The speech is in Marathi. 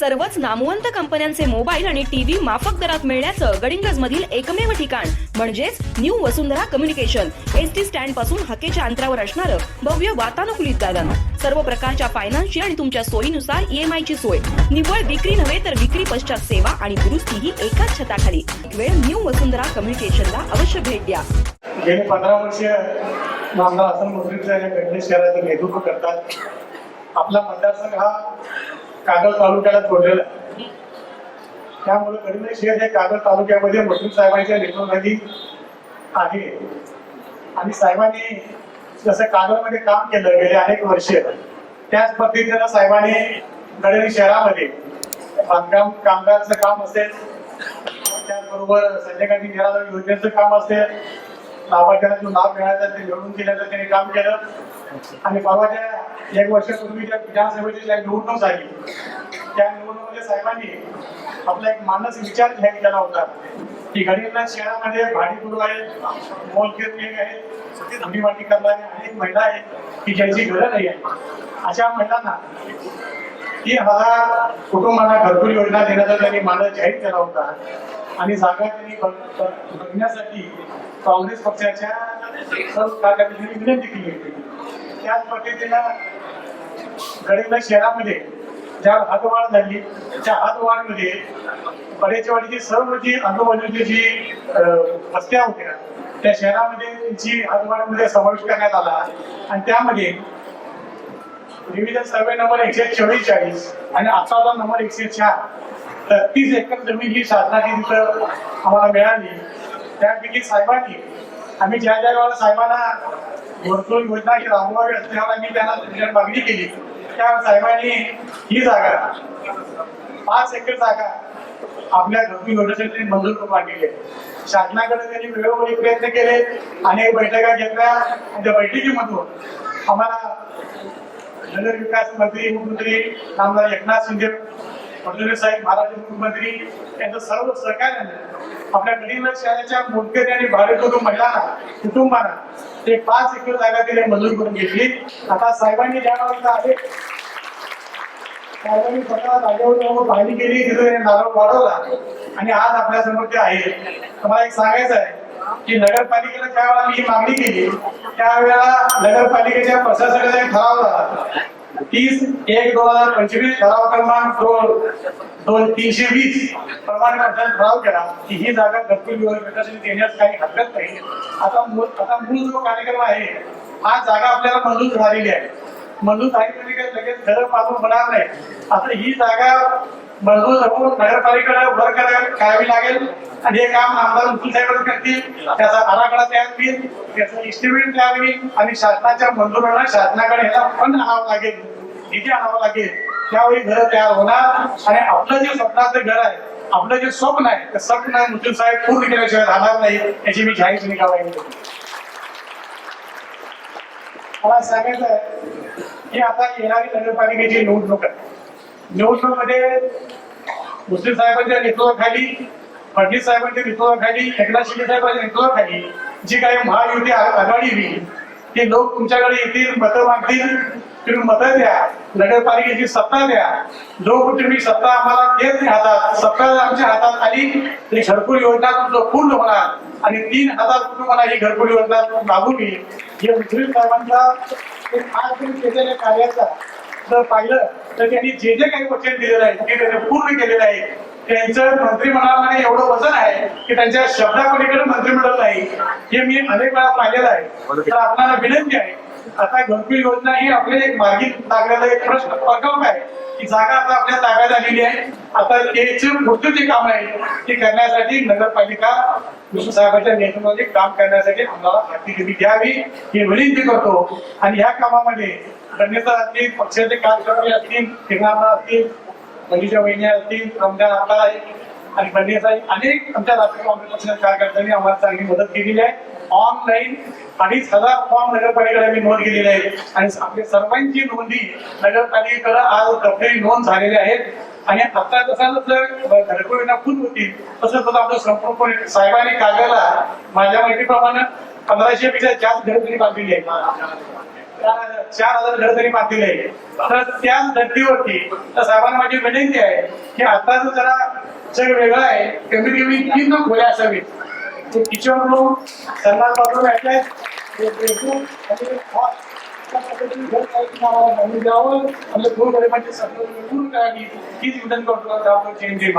सर्वच नामवंत कंपन्यांचे मोबाईल आणि टीव्ही माफक दरात मिळण्याचं गडिंगज मधील एकमेव ठिकाण म्हणजेच new Vasundhara communication. S T स्टँडपासून हकेच्या अंतरावर असणारं भव्य वातानुकूलित दालन सर्व प्रकारच्या फायनान्सची आणि तुमच्या सोयीनुसार ईएमआय ची सोय. निव्वळ विक्री नव्हे तर विक्री पश्चात सेवा आणि दुरुस्ती ही एकाच छताखाली. वेळ न्यू वसुंधरा कम्युनिकेशनला अवश्य भेट द्या. गेली पंधरा वर्ष नामदार हसन मुश्रीफ या नेतृत्व करतात. आपला मतदारसंघ हा कागल तालुक्याला जोडलेला आहे. त्यामुळे गडले शहर हे कागल तालुक्यामध्ये मुस्लिम साहेबांच्या नेतृत्वाखाली आहे. आणि साहेबांनी जसं कागलमध्ये काम केलं गेले अनेक वर्ष त्याच पद्धतीनं साहेबांनी गडरी शहरामध्ये बांधकाम कामगारचं काम असेल त्याचबरोबर संध्याकाळी निराधार योजनेचं काम असेल लाभार्थ्यांना जो लाभ मिळायचा ते मिळवून दिल्याचं त्यांनी काम केलं. आणि बाबाच्या एक वर्षापूर्वी ज्या विधानसभेची ज्या निवडणूक झाली. त्या निवडणुकीमध्ये साहेबांनी आपला एक मानस विचार जाहीर केला होता की गडिंगलज शहरामध्ये भाडीपुरू आहेत मोलकेर लेक आहे धंडी वाटी करणारे अनेक महिला आहेत की ज्यांची घरं नाही आहे अशा महिलांना तीन हजार कुटुंबांना घरकुल योजना देण्याचा त्यांनी मानस जाहीर केला होता. आणि जागा त्यांनी बघण्यासाठी काँग्रेस पक्षाच्या सर्व कार्यकर्त्यांनी विनंती केली होती. त्याच पद्धतीनं गडिंगलज शहरामध्ये ज्या हातवाढ झाली त्या हातवाढमध्ये बरेचवाडीची सर्व जी आजूबाजूची जी वस्त्या होत्या त्या शहरामध्ये त्यांची हातवाढमध्ये समावेश करण्यात आला आणि त्यामध्ये डिव्हिजन सर्वे नंबर एकशे चव्वेचाळीस आणि आताचा नंबर एकशे चार तर तीस एकर जमीन ही शासनाची तिथं आम्हाला मिळाली. त्यापैकी साहेबांनी आम्ही ज्या ज्या वेळेला साहेबांना घरकुल योजना ही राबवावी असते मी त्यांना मागणी केली. त्या साहेबांनी ही जागा पाच एकर जागा आपल्या घरकुल योजनेसाठी मंजूर करून आणलेली आहे. शासनाकडे त्यांनी वेळोवेळी प्रयत्न केले अनेक बैठका घेतल्या. त्या बैठकीमधून आम्हाला नगर विकास मंत्री मुख्यमंत्री आमदार एकनाथ शिंदे फडणवीस साहेब महाराज मुख्यमंत्री यांचं सर्व सहकार्याने आपल्या गडिंगलज शहराच्या मोठकरी आणि भाडेकरू महिलांना कुटुंबांना ते पाच एकर जागा तिने मंजूर करून घेतली. आता साहेबांनी ज्या गावाचा आले साहेबांनी स्वतः जागेवर पाहणी केली तिथे त्याने नारळ वाढवला. आणि आज आपल्यासमोर ते आहे मला एक सांगायचं आहे की नगरपालिकेला ज्या वेळेला मी मागणी केली त्यावेळेला नगरपालिकेच्या प्रशासनाचा एक ठराव झाला. तीस एक दोन हजार पंचवीस ठराव क्रमांक दोन दोन तीनशे वीस. प्रमाणे ठराव केला की ही जागा घरकुल विकासासाठी देण्यास काही हरकत नाही. आता मूळ आता मूळ जो कार्यक्रम आहे हा जागा आपल्याला मंजूर झालेली आहे. मंजूर झाली तरी काही लगेच घरं बांधून होणार नाही. आता ही जागा मंजूर होऊन नगरपालिकेला वर करावी लागेल. आणि हे काम आमदार मुकुल करतील. त्याचा आराखडा तयार होईल. त्याचं इस्टिमेट तयार होईल. आणि शासनाच्या मंजुराला शासनाकडे ह्याला फंड आणावं लागेल. निधी आणावं लागेल. त्यावेळी घर तयार होणार. आणि आपलं जे स्वप्नाचं घर आहे आपलं जे स्वप्न आहे ते स्वप्न मुकुल साहेब पूर्ण केल्याशिवाय राहणार नाही याची मी जाहीर भूमिका मला सांगायचं आहे की आता येणारी नगरपालिकेची निवडणूक आहे. निवडणुकीमध्ये मुस्लिम साहेबांच्या नेतृत्वाखाली फडणवीस साहेबांच्या नेतृत्वाखाली एकनाथ शिंदे साहेबांच्या नेतृत्वाखाली जी काही महायुती आघाडी होईल ते लोक तुमच्याकडे येतील मतं मागतील तुम्ही मतं द्या नगरपालिकेची सत्ता द्या. जो तुम्ही सत्ता आम्हाला देत हातात सत्ता आमच्या हातात आली तरी घरकुल योजना तुमचं पूर्ण होणार. आणि तीन हजार कुटुंबाला ही घरकुल योजना लागू होईल हे मुस्लिम साहेबांचा एक केलेल्या कार्याचा जर पाहिलं तर त्यांनी जे जे काही वचन दिलेलं आहे ते त्यांनी पूर्ण केलेलं आहे. त्यांचं मंत्रिमंडळामध्ये एवढं वजन आहे की त्यांच्या शब्दापलीकडे मंत्रिमंडळ नाही. हे मी अनेक वेळा पाहिलेलं आहे. तर आपल्याला विनंती आहे आता घरकुल योजना ही आपले एक मार्गी लागलेला एक प्रश्न प्रकल्प आहे की जागा आता आपल्या ताब्यात आलेली आहे. आता त्याचे पुढचं जे काम आहे ते करण्यासाठी नगरपालिका साहेबांच्या नेतृत्वामध्ये काम करण्यासाठी आम्हाला हाती घ्यावी ही विनंती करतो. आणि ह्या कामामध्ये गणेशा असतील पक्षाचे कार्यकर्ते असतील फिरणारा असतील मनीषा वहिनी असतील आमच्या आता आहे. आणि बंडेसाई अनेक आमच्या राष्ट्रीय काँग्रेस पक्षाच्या कार्यकर्त्यांनी आम्हाला चांगली मदत केलेली आहे. ऑनलाईन अडीच हजार फॉर्म नगरपालिकेला आम्ही नोंद केलेली आहे आणि आपल्या सर्वांची नोंदी नगरपालिकेकडे आज डबली नोंद झालेली आहेत. आणि आता जसा जसं घरकुल योजना होतील तसं तसं आपलं संपूर्ण साहेबांनी कागदला माझ्या माहितीप्रमाणे पंधराशे पेक्षा जास्त घरकुली बांधलेली आहे चार हजार घर तरी मातीले तर त्या धर्तीवरती तर साहेबांना माझी विनंती आहे की आता जो जरा जग वेगळा आहे. कमीत कमी तीन खोल्या असावीत. ते किचन रूम संडास बाथरूम याच्यात त्या पद्धतीने घर चालवून आम्हाला द्यावं. आपल्या गोरगरिबांची सगळं करावी. हीच विनंती करतो. चेंज आहे